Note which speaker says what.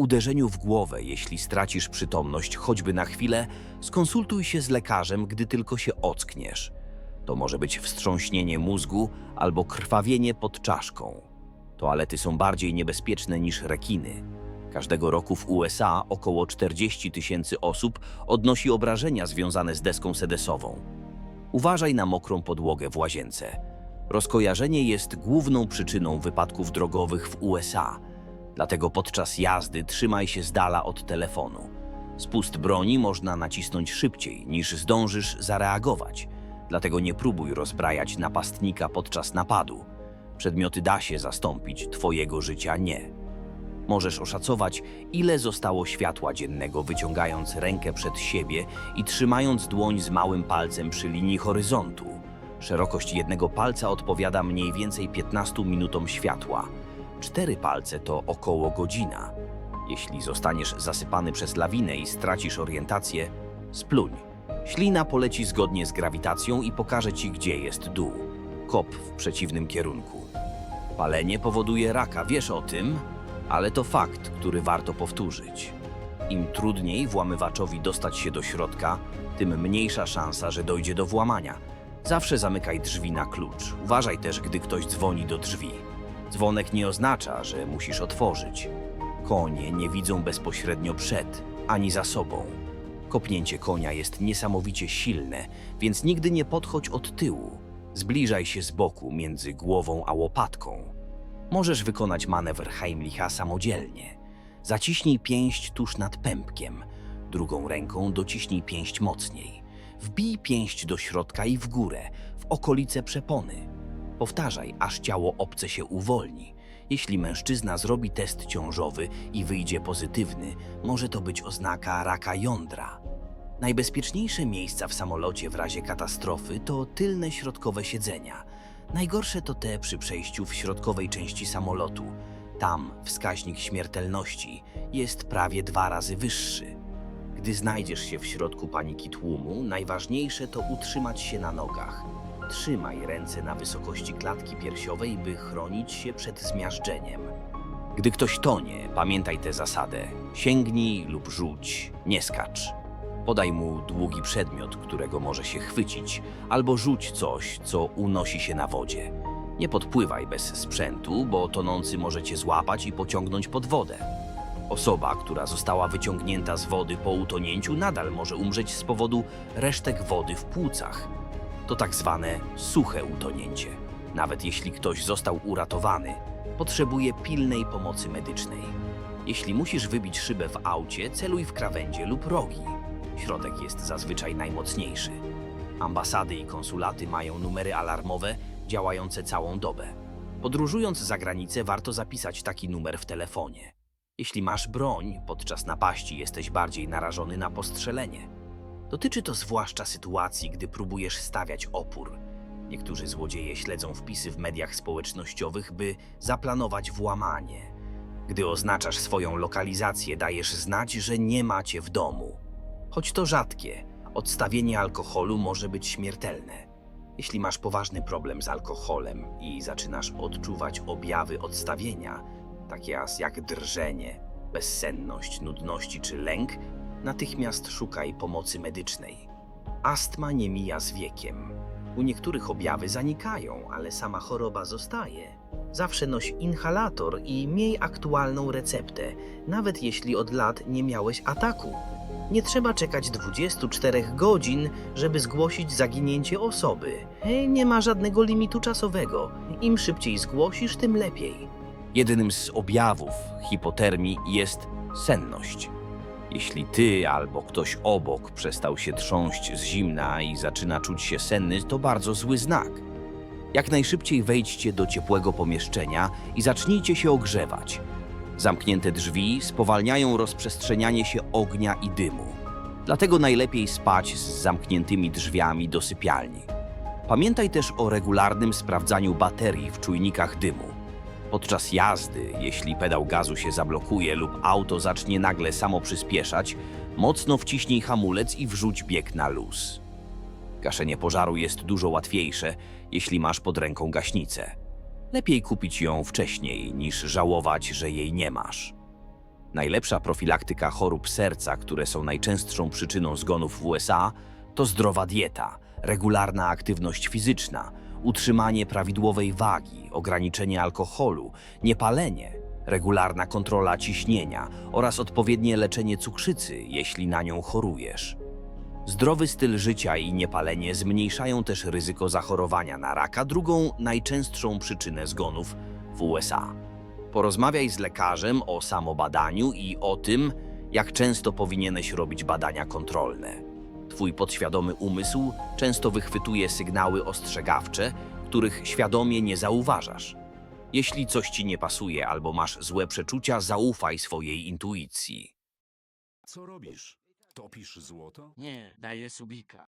Speaker 1: uderzeniu w głowę, jeśli stracisz przytomność choćby na chwilę, skonsultuj się z lekarzem, gdy tylko się ockniesz. To może być wstrząśnienie mózgu albo krwawienie pod czaszką. Toalety są bardziej niebezpieczne niż rekiny. Każdego roku w USA około 40 tysięcy osób odnosi obrażenia związane z deską sedesową. Uważaj na mokrą podłogę w łazience. Rozkojarzenie jest główną przyczyną wypadków drogowych w USA, dlatego podczas jazdy trzymaj się z dala od telefonu. Spust broni można nacisnąć szybciej niż zdążysz zareagować, dlatego nie próbuj rozbrajać napastnika podczas napadu. Przedmioty da się zastąpić, twojego życia nie. Możesz oszacować, ile zostało światła dziennego, wyciągając rękę przed siebie i trzymając dłoń z małym palcem przy linii horyzontu. Szerokość jednego palca odpowiada mniej więcej 15 minutom światła. Cztery palce to około godzina. Jeśli zostaniesz zasypany przez lawinę i stracisz orientację, spluń. Ślina poleci zgodnie z grawitacją i pokaże ci, gdzie jest dół. Kop w przeciwnym kierunku. Palenie powoduje raka, wiesz o tym? Ale to fakt, który warto powtórzyć. Im trudniej włamywaczowi dostać się do środka, tym mniejsza szansa, że dojdzie do włamania. Zawsze zamykaj drzwi na klucz. Uważaj też, gdy ktoś dzwoni do drzwi. Dzwonek nie oznacza, że musisz otworzyć. Konie nie widzą bezpośrednio przed ani za sobą. Kopnięcie konia jest niesamowicie silne, więc nigdy nie podchodź od tyłu. Zbliżaj się z boku między głową a łopatką. Możesz wykonać manewr Heimlicha samodzielnie. Zaciśnij pięść tuż nad pępkiem, drugą ręką dociśnij pięść mocniej. Wbij pięść do środka i w górę, w okolice przepony. Powtarzaj, aż ciało obce się uwolni. Jeśli mężczyzna zrobi test ciążowy i wyjdzie pozytywny, może to być oznaka raka jądra. Najbezpieczniejsze miejsca w samolocie w razie katastrofy to tylne środkowe siedzenia. Najgorsze to te przy przejściu w środkowej części samolotu. Tam wskaźnik śmiertelności jest prawie dwa razy wyższy. Gdy znajdziesz się w środku paniki tłumu, najważniejsze to utrzymać się na nogach. Trzymaj ręce na wysokości klatki piersiowej, by chronić się przed zmiażdżeniem. Gdy ktoś tonie, pamiętaj tę zasadę. Sięgnij lub rzuć, nie skacz. Podaj mu długi przedmiot, którego może się chwycić, albo rzuć coś, co unosi się na wodzie. Nie podpływaj bez sprzętu, bo tonący może cię złapać i pociągnąć pod wodę. Osoba, która została wyciągnięta z wody po utonięciu, nadal może umrzeć z powodu resztek wody w płucach. To tak zwane suche utonięcie. Nawet jeśli ktoś został uratowany, potrzebuje pilnej pomocy medycznej. Jeśli musisz wybić szybę w aucie, celuj w krawędzie lub rogi. Środek jest zazwyczaj najmocniejszy. Ambasady i konsulaty mają numery alarmowe działające całą dobę. Podróżując za granicę, warto zapisać taki numer w telefonie. Jeśli masz broń, podczas napaści jesteś bardziej narażony na postrzelenie. Dotyczy to zwłaszcza sytuacji, gdy próbujesz stawiać opór. Niektórzy złodzieje śledzą wpisy w mediach społecznościowych, by zaplanować włamanie. Gdy oznaczasz swoją lokalizację, dajesz znać, że nie macie w domu. Choć to rzadkie, odstawienie alkoholu może być śmiertelne. Jeśli masz poważny problem z alkoholem i zaczynasz odczuwać objawy odstawienia, takie jak drżenie, bezsenność, nudności czy lęk, natychmiast szukaj pomocy medycznej. Astma nie mija z wiekiem. U niektórych objawy zanikają, ale sama choroba zostaje. Zawsze noś inhalator i miej aktualną receptę, nawet jeśli od lat nie miałeś ataku. Nie trzeba czekać 24 godzin, żeby zgłosić zaginięcie osoby. Nie ma żadnego limitu czasowego. Im szybciej zgłosisz, tym lepiej. Jednym z objawów hipotermii jest senność. Jeśli ty albo ktoś obok przestał się trząść z zimna i zaczyna czuć się senny, to bardzo zły znak. Jak najszybciej wejdźcie do ciepłego pomieszczenia i zacznijcie się ogrzewać. Zamknięte drzwi spowalniają rozprzestrzenianie się ognia i dymu. Dlatego najlepiej spać z zamkniętymi drzwiami do sypialni. Pamiętaj też o regularnym sprawdzaniu baterii w czujnikach dymu. Podczas jazdy, jeśli pedał gazu się zablokuje lub auto zacznie nagle samo przyspieszać, mocno wciśnij hamulec i wrzuć bieg na luz. Gaszenie pożaru jest dużo łatwiejsze, jeśli masz pod ręką gaśnicę. Lepiej kupić ją wcześniej, niż żałować, że jej nie masz. Najlepsza profilaktyka chorób serca, które są najczęstszą przyczyną zgonów w USA, to zdrowa dieta, regularna aktywność fizyczna, utrzymanie prawidłowej wagi, ograniczenie alkoholu, niepalenie, regularna kontrola ciśnienia oraz odpowiednie leczenie cukrzycy, jeśli na nią chorujesz. Zdrowy styl życia i niepalenie zmniejszają też ryzyko zachorowania na raka, drugą najczęstszą przyczynę zgonów w USA. Porozmawiaj z lekarzem o samobadaniu i o tym, jak często powinieneś robić badania kontrolne. Twój podświadomy umysł często wychwytuje sygnały ostrzegawcze, których świadomie nie zauważasz. Jeśli coś ci nie pasuje albo masz złe przeczucia, zaufaj swojej intuicji.
Speaker 2: Co robisz? Topisz złoto?
Speaker 3: Nie, daję subika.